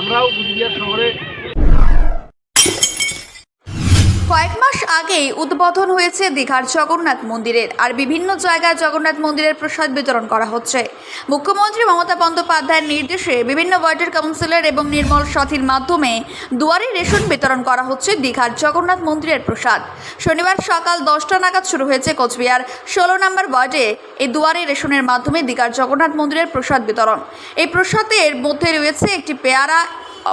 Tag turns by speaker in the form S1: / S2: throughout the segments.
S1: আমরাও কুচবিহার শহরে
S2: কয়েক মাস আগেই উদ্বোধন হয়েছে দীঘার জগন্নাথ মন্দিরের, আর বিভিন্ন জায়গায় জগন্নাথ মন্দিরের প্রসাদ বিতরণ করা হচ্ছে। মুখ্যমন্ত্রী মমতা বন্দ্যোপাধ্যায়ের নির্দেশে বিভিন্ন ওয়ার্ডের কাউন্সিলর এবং নির্মল সাথীর মাধ্যমে দুয়ারে রেশন বিতরণ করা হচ্ছে দীঘার জগন্নাথ মন্দিরের প্রসাদ। শনিবার সকাল দশটা নাগাদ শুরু হয়েছে কোচবিহার ষোলো নম্বর ওয়ার্ডে এই দুয়ারে রেশনের মাধ্যমে দীঘার জগন্নাথ মন্দিরের প্রসাদ বিতরণ। এই প্রসাদের মধ্যে রয়েছে একটি পেয়ারা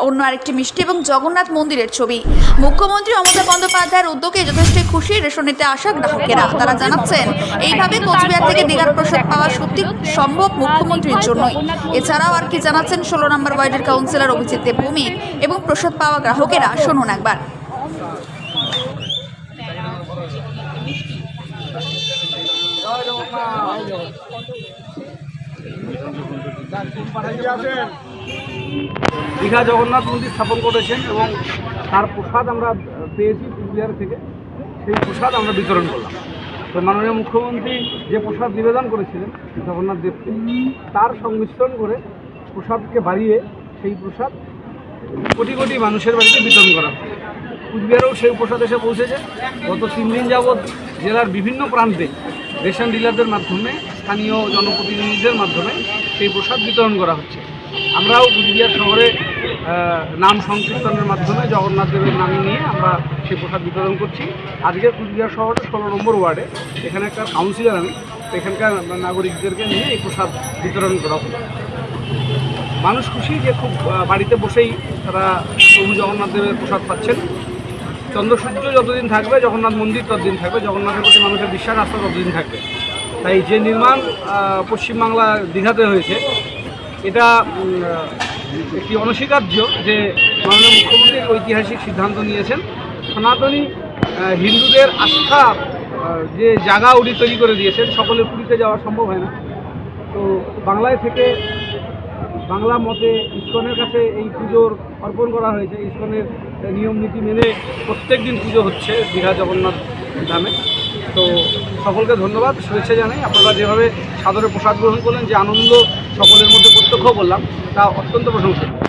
S2: অন্য আরেকটি মিষ্টি এবং জগন্নাথ মন্দিরের ছবি। মুখ্যমন্ত্রী মমতা বন্দ্যোপাধ্যায়ের উদ্যোগে যথেষ্ট খুশি রেশন নিতে আসা গ্রাহকেরা। তারা জানাচ্ছেন, এইভাবে কোচবিহার থেকে দীঘার প্রসাদ পাওয়া সত্যি সম্ভব মুখ্যমন্ত্রীর জন্যই। এছাড়াও আর কি জানাচ্ছেন, ষোলো নম্বর ওয়ার্ডের কাউন্সিলর অভিজিৎ ভৌমিক এবং প্রসাদ পাওয়া গ্রাহকেরা। শুনুন একবার।
S1: দীঘা জগন্নাথ মন্দির স্থাপন করেছেন এবং তার প্রসাদ আমরা পেয়েছি কুচবিহার থেকে। সেই প্রসাদ আমরা বিতরণ করলাম। তো মাননীয় মুখ্যমন্ত্রী যে প্রসাদ নিবেদন করেছিলেন, জগন্নাথ দেবকে, তার সংমিশ্রণ করে প্রসাদকে বাড়িয়ে সেই প্রসাদ কোটি কোটি মানুষের বাড়িতে বিতরণ করা কুচবিহারেও সেই প্রসাদ এসে পৌঁছেছে। গত তিন দিন যাবৎ জেলার বিভিন্ন প্রান্তে রেশন ডিলারদের মাধ্যমে, স্থানীয় জনপ্রতিনিধিদের মাধ্যমে সেই প্রসাদ বিতরণ করা হচ্ছে। আমরাও কুচবিহার শহরে নাম সংকীর্তনের মাধ্যমে জগন্নাথ দেবের নাম নিয়ে আমরা সেই প্রসাদ বিতরণ করছি। আজকে কুচবিহার শহরের ষোলো নম্বর ওয়ার্ডে এখানে একটা কাউন্সিলর আমি, এখানকার নাগরিকদেরকে নিয়ে এই প্রসাদ বিতরণ করা হলো। মানুষ খুশি যে খুব বাড়িতে বসেই তারা প্রভু জগন্নাথ দেবের প্রসাদ পাচ্ছেন। চন্দ্রসূর্য যতদিন থাকবে, জগন্নাথ মন্দির ততদিন থাকবে, জগন্নাথের প্রতি মানুষের বিশ্বাস আস্থা ততদিন থাকবে। তাই যে নির্মাণ পশ্চিমবাংলা দীঘাতে হয়েছে এটা একটি অনস্বীকার্য যে মাননীয় মুখ্যমন্ত্রী ঐতিহাসিক সিদ্ধান্ত নিয়েছেন। সনাতনী হিন্দুদের আস্থা যে জায়গা উনি তৈরি করে দিয়েছেন, সকলে পুরীতে যাওয়া সম্ভব হয় না। তো বাংলায় থেকে বাংলা মতে ইস্কনের কাছে এই পুজোর অর্পণ করা হয়েছে। ইস্কনের নিয়ম নীতি মেনে প্রত্যেক দিন পুজো হচ্ছে। দীঘা জগন্নাথ ধামে তো সকলকে ধন্যবাদ, শুভেচ্ছা জানাই। আপনারা যেভাবে সাদরে প্রসাদ গ্রহণ করলেন, যে আনন্দ সকলের মধ্যে প্রত্যক্ষ করলাম তা অত্যন্ত প্রশংসনীয়।